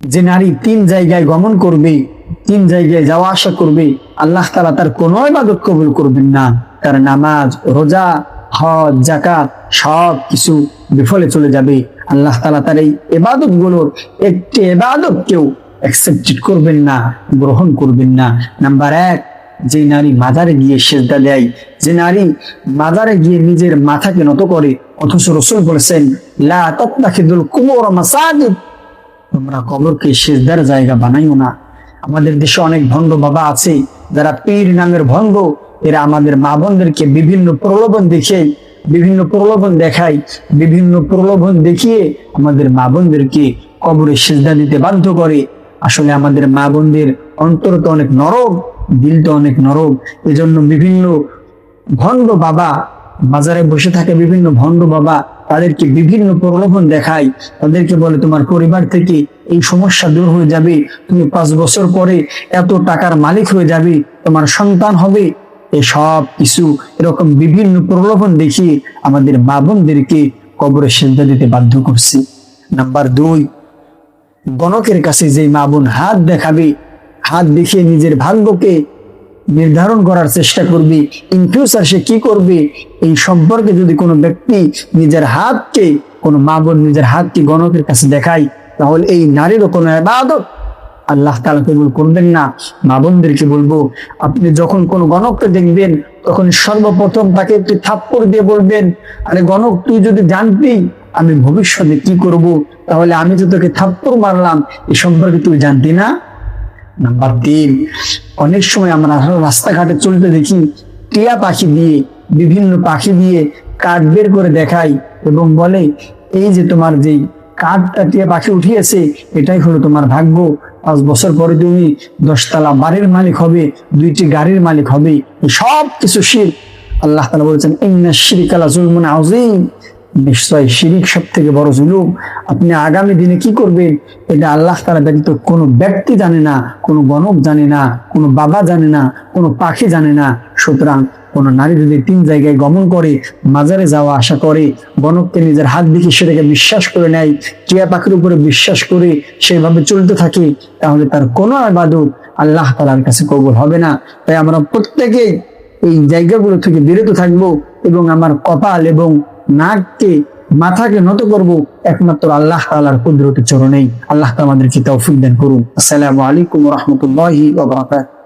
যে নারী তিন জায়গায় গমন করবে, তিন জায়গায় যাওয়া আসা করবে, আল্লাহ তালা তার কোন ইবাদত কবুল করবেন না। তার নামাজ, রোজা, হজ জাকাত সব কিছু বিফলে চলে যাবে। আল্লাহ তালা তার এই এবাদতগুলোর একটি এবাদত কেউ অ্যাকসেপ্টেড করবেন না, গ্রহণ করবেন না। নাম্বার এক, যে নারী মাজারে গিয়ে সেজদা দেয়, যে নারী মাজারে গিয়ে নিজের মাথাকে নত করে, অথচ রসুল বলেছেন, লা তাত্তাখিদুল কুবুর মাসাজিদ। তোমরা কবরকে সেজদার জায়গা বানাইও না। আমাদের দেশে অনেক ভণ্ড বাবা আছে, যারা পীর নামের ভণ্ড। এরা আমাদের মা বোনদেরকে বিভিন্ন প্রলোভন দেখে, বিভিন্ন প্রলোভন দেখায়, বিভিন্ন প্রলোভন দেখিয়ে আমাদের মা বোনদেরকে কবরে সেজদা দিতে বাধ্য করে। আসলে আমাদের মা বোনদের অন্তর তো অনেক নরম, দিল তো অনেক নরম। এজন্য বিভিন্ন ভণ্ড বাবা, বাজারে বসে থাকে বিভিন্ন ভণ্ড বাবা তাদেরকে বিভিন্ন প্রলোভন দেখায়। তাদেরকে বলে, তোমার পরিবার থেকে এই সমস্যা দূর হয়ে যাবে। তুমি পাঁচ বছর পরে এত টাকার মালিক হয়ে যাবে। তোমার সন্তান হবে। এই সব কিছু এরকম বিভিন্ন প্রলোভন দেখিয়ে আমাদের মা বোনদেরকে কবরে সিদ্ধা দিতে বাধ্য করছি। নাম্বার দুই গণকের কাছে যে মা বোন হাত দেখাবে, হাত দেখিয়ে নিজের ভাগ্যকে নির্ধারণ করার চেষ্টা করবি। ইন ফিউচার সে কি করবে? এই সম্পর্কে যদি কোনো ব্যক্তি নিজের হাতকে, কোনো মা বোন নিজের হাতকে গণকের কাছে দেখায়, তাহলে এই নারীরও কোনো আবাদত আল্লাহ তালা কবুল করবেন না। মা বোনদেরকে বলব, আপনি যখন কোন গণককে দেখবেন, তখন সর্বপ্রথম তাকে একটি থাপ্পড় দিয়ে বলবেন, আরে গণক, তুই যদি জানতি আমি ভবিষ্যতে কি করব, তাহলে আমি তো তোকে থাপ্পড় মারলাম। এই সম্পর্কে তুই জানতি না? নাম্বার তিন অনেক সময় আমরা রাস্তাঘাটে চলতে দেখি টিয়া পাখি দিয়ে, বিভিন্ন পাখি দিয়ে কাঠ বের করে দেখাই এবং বলে, এই যে তোমার যে কাঠটা টিয়া পাখি উঠিয়েছে, এটাই হলো তোমার ভাগ্য। পাঁচ বছর পরে তুমি দশতলা বাড়ির মালিক হবে, দুইটি গাড়ির মালিক হবে সব কিছু শির। আল্লাহ তালা বলেছেন, ইন্না শিরিকালা জুলমুন আউজিম নিশ্চয় শিরিক সব থেকে বড় জুলুম। আপনি আগামী দিনে কি করবেন? এটা আল্লাহ তারা ব্যতীত কোনো ব্যক্তি জানে না, কোনো গণক জানে না, কোনো বাবা জানে না, কোনো পাখি জানে না। সুতরাং কোনো নারী যদি তিন জায়গায় গমন করে, মাজারে যাওয়া আশা করে, গণককে নিজের হাত দিকে সেটাকে বিশ্বাস করে নেয়, টিয়া পাখির উপরে বিশ্বাস করে সেভাবে চলতে থাকে, তাহলে তার কোনো আবাদত আল্লাহ তালার কাছে কবুল হবে না। তাই আমরা প্রত্যেকেই এই জায়গাগুলো থেকে বিরত থাকব এবং আমার কপাল এবং নাককে, মাথাকে নত করব। একমাত্র আল্লাহ তালার কুদরতের চরণেই। আল্লাহ আমাদেরকে তৌফিক দান করুন। আসসালামু আলাইকুম রহমতুল্লাহ ওয়া